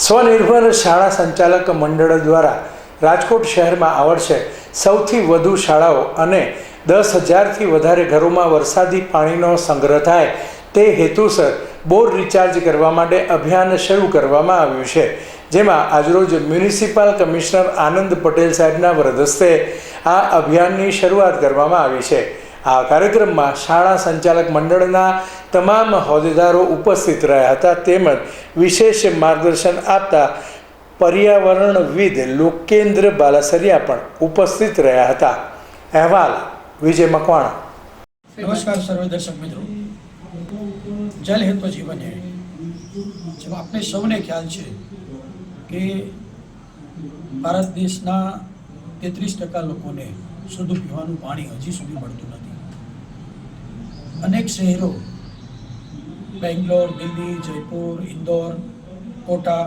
સ્વનિર્ભર શાળા સંચાલક મંડળ દ્વારા રાજકોટ શહેરમાં આ વર્ષે સૌથી વધુ શાળાઓ અને દસ હજારથી વધારે ઘરોમાં વરસાદી પાણીનો સંગ્રહ થાય તે હેતુસર બોર રિચાર્જ કરવા માટે અભિયાન શરૂ કરવામાં આવ્યું છે. જેમાં આજરોજ મ્યુનિસિપલ કમિશનર આનંદ પટેલ સાહેબના વરદસ્તે આ અભિયાનની શરૂઆત કરવામાં આવી છે. આ કાર્યક્રમમાં શાળા સંચાલક મંડળના તમામ હોદ્દેદારો ઉપસ્થિત રહ્યા હતા તેમજ વિશેષ માર્ગદર્શન આપતા પર્યાવરણવિદ લોકેન્દ્ર બાલાસરિયા પણ ઉપસ્થિત રહ્યા હતા. અહેવાલ વિજય મકવાણા. નમસ્કાર સર્વે દર્શક મિત્રો. જલ હેતુ જીવન જેમ આપણે સૌને ખ્યાલ છે કે ભારત દેશના તેત્રીસ ટકા લોકોને શુદ્ધ પીવાનું પાણી હજી સુધી મળતું નથી. અનેક શહેરો, બેંગ્લોર, દિલ્હી, જયપુર, ઇન્દોર, કોટા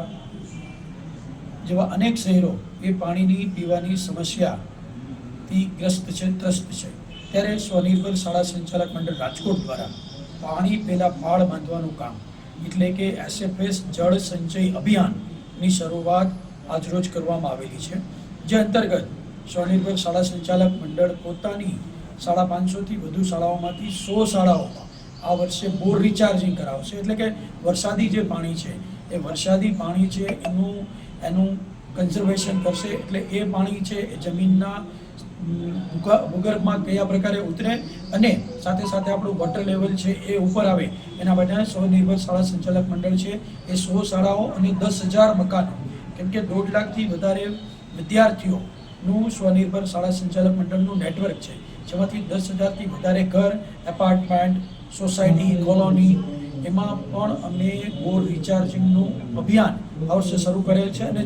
જેવા અનેક શહેરો એ પાણીની પીવાની સમસ્યાથી ગ્રસ્ત છે, ત્રસ્ત છે. ત્યારે સ્વનિર્ભર શાળા સંચાલક મંડળ રાજકોટ દ્વારા પાણી પહેલા પાળ બાંધવાનું કામ, એટલે કે એસએફએસ જળ સંચય અભિયાનની શરૂઆત આજરોજ કરવામાં આવેલી છે. જે અંતર્ગત સ્વનિર્ભર શાળા સંચાલક મંડળ પોતાની સાડા પાંચસોથી વધુ શાળાઓમાંથી સો શાળાઓમાં આ વર્ષે બોર રિચાર્જિંગ કરાવશે. એટલે કે વરસાદી જે પાણી છે, એ વરસાદી પાણી છે એનું એનું કન્ઝર્વેશન કરશે. એટલે એ પાણી છે એ જમીનના ભૂગર્ભમાં કયા પ્રકારે ઉતરે અને સાથે સાથે આપણું વોટર લેવલ છે એ ઉપર આવે. એના માટે સ્વનિર્ભર શાળા સંચાલક મંડળ છે એ સો શાળાઓ અને દસ હજાર મકાનો, કેમ કે દોઢ લાખથી વધારે વિદ્યાર્થીઓનું સ્વનિર્ભર શાળા સંચાલક મંડળનું નેટવર્ક છે. જેમાંથી દસ હજારથી વધારે ઘર એપાર્ટમેન્ટ સોસાયટી કોલોની એમાં પણ અમે બોર રિચાર્જિંગનું અભિયાન આ વર્ષે શરૂ કરેલ છે અને